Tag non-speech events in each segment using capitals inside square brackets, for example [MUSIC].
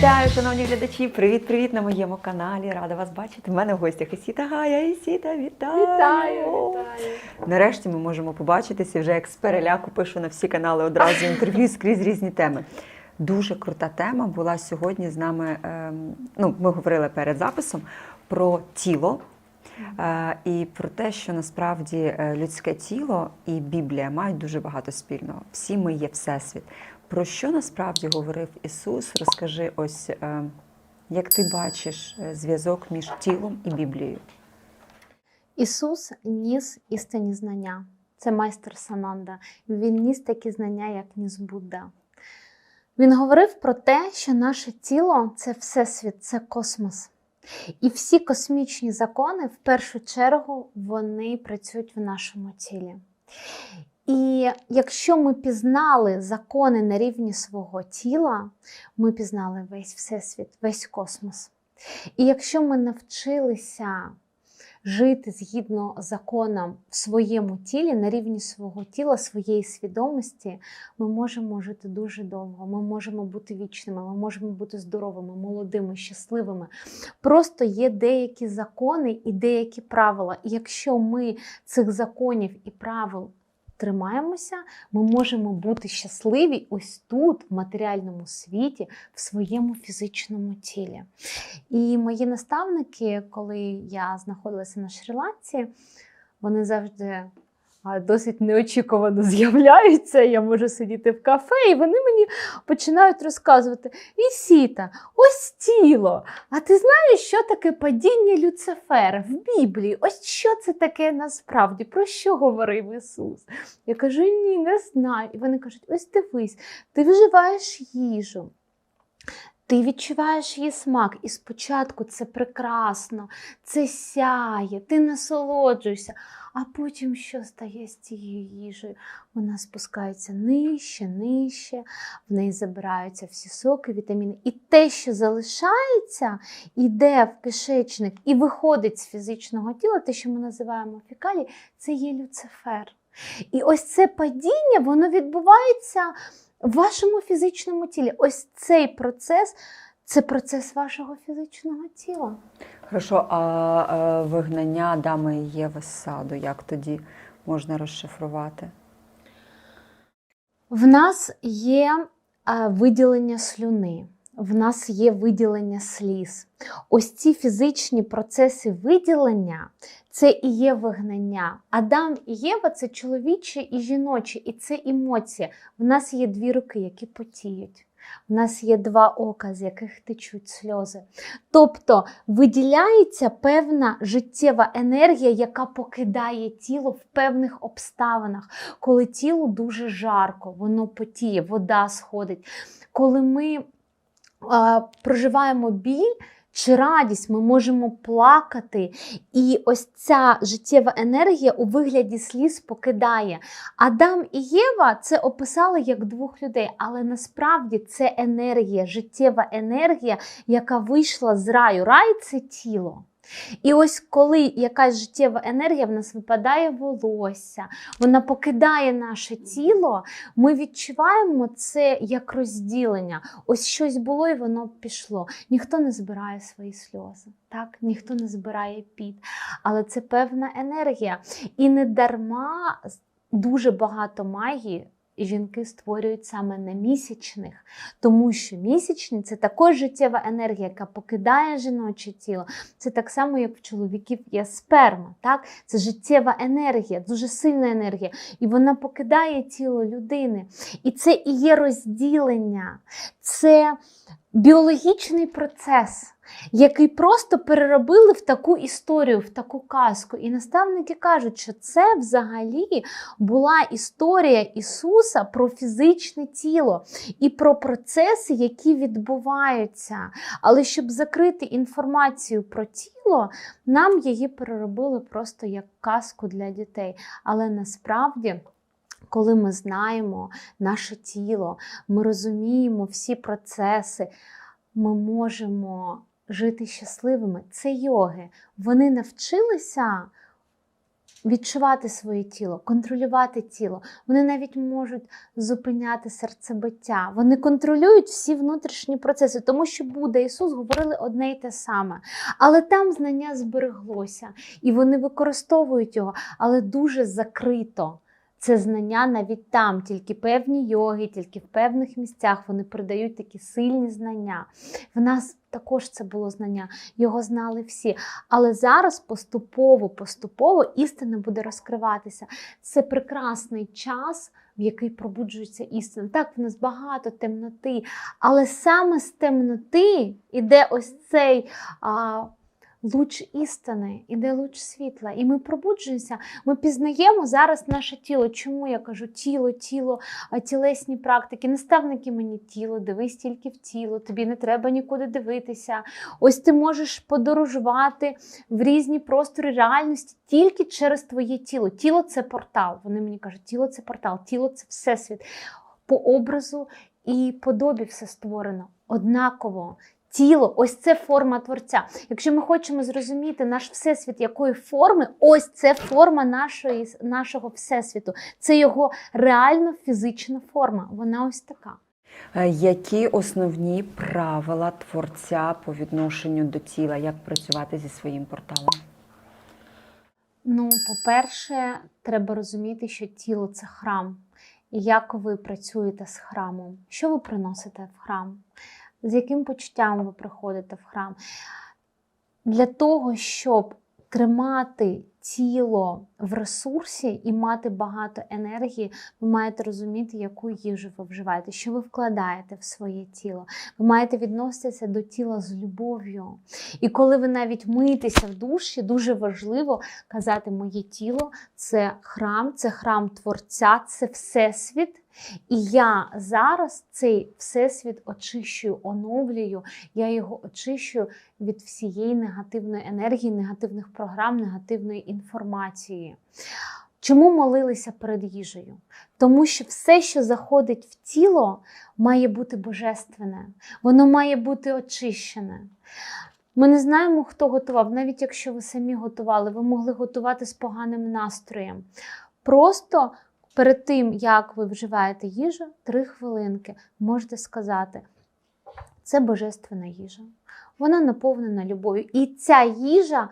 Вітаю, шановні глядачі! Привіт-привіт на моєму каналі. Рада вас бачити. У мене в гостях Ісіта Гая. Ісіта, вітаю! Вітаю, вітаю. Нарешті ми можемо побачитися. Вже як з переляку пишу на всі канали одразу інтерв'ю скрізь різні теми. Дуже крута тема була сьогодні з нами. ем, ну, ми говорили перед записом про тіло. е, І про те, що насправді е, людське тіло і Біблія мають дуже багато спільного. Всі ми є Всесвіт. Про що насправді говорив Ісус? Розкажи, ось е, як ти бачиш е, зв'язок між тілом і Біблією? Ісус ніс істинні знання. Це майстер Сананда. Він ніс такі знання, як ніс Будда. Він говорив про те, що наше тіло це всесвіт, це космос. І всі космічні закони, в першу чергу, вони працюють в нашому тілі. І якщо ми пізнали закони на рівні свого тіла, ми пізнали весь всесвіт, весь космос. І якщо ми навчилися жити згідно законам в своєму тілі, на рівні свого тіла, своєї свідомості, ми можемо жити дуже довго, ми можемо бути вічними, ми можемо бути здоровими, молодими, щасливими. Просто є деякі закони і деякі правила. І якщо ми цих законів і правил тримаємося, ми можемо бути щасливі ось тут, в матеріальному світі, в своєму фізичному тілі. І мої наставники, коли я знаходилася на Шрі-Ланці, вони завжди досить неочікувано [LAUGHS] з'являються. Я можу сидіти в кафе, і вони мені починають розказувати: Ісіта, ось тіло. А ти знаєш, що таке падіння Люцифера в Біблії? Ось що це таке насправді? Про що говорив Ісус? Я кажу: ні, не знаю. І вони кажуть: ось дивись, ти вживаєш їжу. Ти відчуваєш її смак, і спочатку це прекрасно, це сяє, ти насолоджуєшся, а потім що стає з цією їжею? Вона спускається нижче, нижче, в неї забираються всі соки, вітаміни. І те, що залишається, йде в кишечник і виходить з фізичного тіла, те, що ми називаємо фекалії, це є люцифер. І ось це падіння, воно відбувається в вашому фізичному тілі. Ось цей процес це процес вашого фізичного тіла. Хорошо, а вигнання дами і Єви з саду, як тоді можна розшифрувати? В нас є виділення слюни, в нас є виділення сліз. Ось ці фізичні процеси виділення це і є вигнання. Адам і Єва це чоловіче і жіноче, і це емоція. В нас є дві руки, які потіють. В нас є два ока, з яких течуть сльози. Тобто виділяється певна життєва енергія, яка покидає тіло в певних обставинах, коли тілу дуже жарко, воно потіє, вода сходить. Коли ми проживаємо біль. Чи радість ми можемо плакати, і ось ця життєва енергія у вигляді сліз покидає. Адам і Єва це описали як двох людей, але насправді це енергія, життєва енергія, яка вийшла з раю. Рай це тіло. І ось коли якась життєва енергія в нас випадає волосся, вона покидає наше тіло, ми відчуваємо це як розділення. Ось щось було і воно пішло. Ніхто не збирає свої сльози, так? ніхто не збирає піт. Але це певна енергія. І не дарма дуже багато магії. Жінки створюють саме на місячних, тому що місячні це також життєва енергія, яка покидає жіноче тіло. Це так само, як в чоловіків є сперма. Так? Це життєва енергія, дуже сильна енергія. І вона покидає тіло людини. І це і є розділення, це біологічний процес. Який просто переробили в таку історію, в таку казку. І наставники кажуть, що це взагалі була історія Ісуса про фізичне тіло і про процеси, які відбуваються. Але щоб закрити інформацію про тіло, нам її переробили просто як казку для дітей. Але насправді. Коли ми знаємо наше тіло, ми розуміємо всі процеси, ми можемо жити щасливими. Це йоги. Вони навчилися відчувати своє тіло, контролювати тіло. Вони навіть можуть зупиняти серцебиття. Вони контролюють всі внутрішні процеси, тому що Будда і Ісус говорили одне й те саме. Але там знання збереглося, і вони використовують його, але дуже закрито. Це знання навіть там, тільки певні йоги, тільки в певних місцях вони передають такі сильні знання. В нас також це було знання, його знали всі. Але зараз поступово, поступово істина буде розкриватися. Це прекрасний час, в який пробуджується істина. Так, в нас багато темноти, але саме з темноти іде ось цей. А, Луч істини, іде луч світла, і ми пробуджуємося. Ми пізнаємо зараз наше тіло. Чому я кажу тіло, тіло, тілесні практики, наставники мені тіло, дивись тільки в тіло, тобі не треба нікуди дивитися. Ось ти можеш подорожувати в різні простори реальності тільки через твоє тіло. Тіло це портал. Вони мені кажуть, тіло це портал, тіло це всесвіт. По образу і подобі все створено однаково. Тіло, ось це форма творця. Якщо ми хочемо зрозуміти наш всесвіт якої форми, ось це форма нашої, нашого всесвіту. Це його реально фізична форма. Вона ось така. Е, Які основні правила творця по відношенню до тіла? Як працювати зі своїм порталом? Ну, по-перше, треба розуміти, що тіло це храм. І як ви працюєте з храмом? Що ви приносите в храм? З яким почуттям ви приходите в храм? Для того, щоб тримати тіло в ресурсі і мати багато енергії, ви маєте розуміти, яку їжу ви вживаєте, що ви вкладаєте в своє тіло. Ви маєте відноситися до тіла з любов'ю. І коли ви навіть миєтеся в душі, дуже важливо казати, моє тіло це храм, це храм Творця, це Всесвіт. І я зараз цей всесвіт очищую, оновлюю, я його очищую від всієї негативної енергії, негативних програм, негативної інформації. Чому молилися перед їжею? Тому що все, що заходить в тіло, має бути божественне, воно має бути очищене. Ми не знаємо, хто готував, навіть якщо ви самі готували, ви могли готувати з поганим настроєм. Просто перед тим, як ви вживаєте їжу, три хвилинки можете сказати: це божественна їжа. Вона наповнена любов'ю. І ця їжа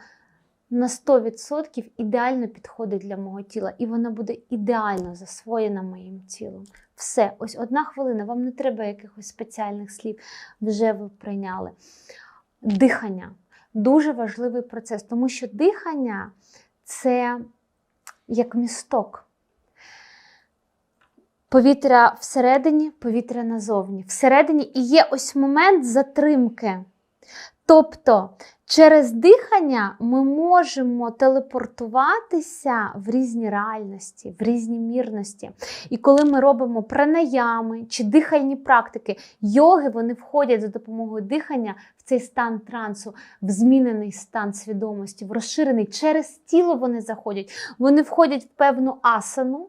на 100% ідеально підходить для мого тіла, і вона буде ідеально засвоєна моїм тілом. Все, ось одна хвилина, вам не треба якихось спеціальних слів, вже ви прийняли. Дихання дуже важливий процес, тому що дихання це як місток. Повітря всередині, повітря назовні. Всередині і є ось момент затримки. Тобто через дихання ми можемо телепортуватися в різні реальності, в різні мірності. І коли ми робимо пранаями чи дихальні практики, йоги вони входять за допомогою дихання в цей стан трансу, в змінений стан свідомості, в розширений. Через тіло вони заходять, вони входять в певну асану.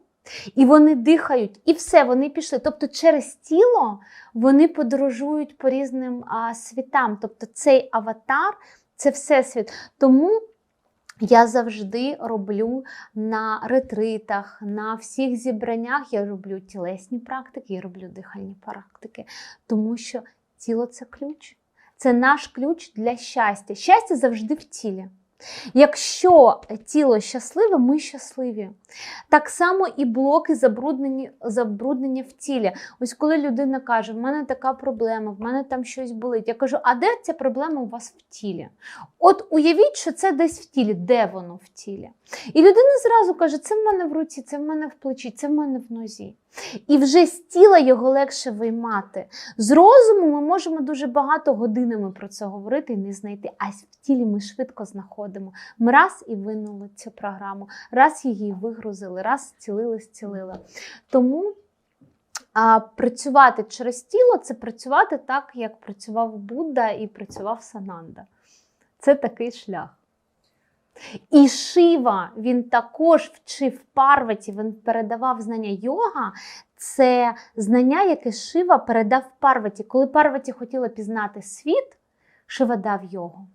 І вони дихають, і все, вони пішли. Тобто, через тіло вони подорожують по різним а, світам. Тобто, цей аватар це всесвіт. Тому я завжди роблю на ретритах, на всіх зібраннях я роблю тілесні практики, я роблю дихальні практики, тому що тіло це ключ. Це наш ключ для щастя. Щастя завжди в тілі. Якщо тіло щасливе, ми щасливі. Так само і блоки забруднені, забруднення в тілі. Ось коли людина каже, в мене така проблема, в мене там щось болить. Я кажу, а де ця проблема у вас в тілі? От уявіть, що це десь в тілі, де воно в тілі? І людина зразу каже, це в мене в руці, це в мене в плечі, це в мене в нозі. І вже з тіла його легше виймати. З розуму ми можемо дуже багато годинами про це говорити і не знайти. А в тілі ми швидко знаходимо. Ми раз і винули цю програму, раз її вигрузили, раз зцілили, зцілили. Тому а, працювати через тіло це працювати так, як працював Будда і працював Сананда. Це такий шлях. І Шива він також вчив Парваті, він передавав знання йога. Це знання, яке Шива передав Парваті. Коли Парваті хотіла пізнати світ, Шива дав йогу.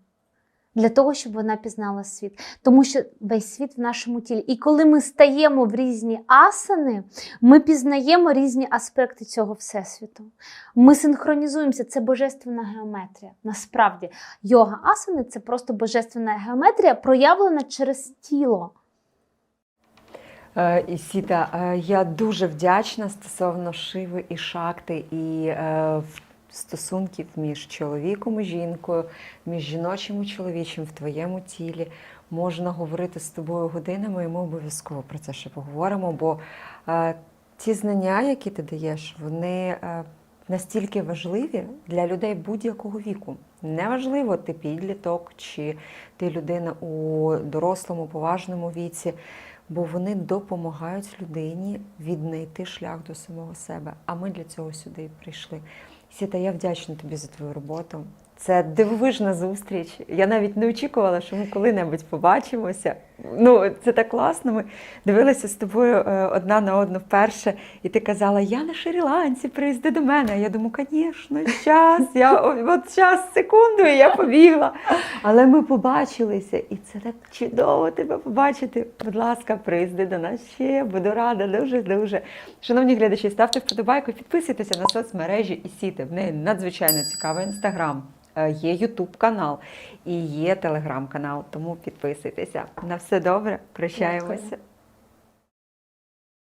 Для того, щоб вона пізнала світ. Тому що весь світ в нашому тілі. І коли ми стаємо в різні асани, ми пізнаємо різні аспекти цього всесвіту. Ми синхронізуємося, це божественна геометрія. Насправді, йога асани це просто божественна геометрія, проявлена через тіло. Е, І Сіта, е, я дуже вдячна стосовно шиви і шакти, і е, стосунків між чоловіком і жінкою, між жіночим і чоловічим в твоєму тілі. Можна говорити з тобою годинами, і ми обов'язково про це ще поговоримо. Бо е, ті знання, які ти даєш, вони е, настільки важливі для людей будь-якого віку. Неважливо, ти підліток чи ти людина у дорослому, поважному віці бо вони допомагають людині віднайти шлях до самого себе. А ми для цього сюди прийшли. Сіта, я вдячна тобі за твою роботу. Це дивовижна зустріч. Я навіть не очікувала, що ми коли-небудь побачимося. Ну, це так класно. Ми дивилися з тобою е, одна на одну вперше, і ти казала, я на Шрі-Ланці, приїзди до мене. А я думаю, звісно, час. Я от час, секунду, і я побігла. Але ми побачилися, і це так чудово тебе побачити. Будь ласка, приїзди до нас ще. Буду рада, дуже дуже. Шановні глядачі, ставте вподобайку, підписуйтеся на соцмережі і сіти. В неї надзвичайно цікавий інстаграм. е, Є Ютуб канал і є телеграм канал, тому підписуйтеся. На все добре, прощаємося. Дякую.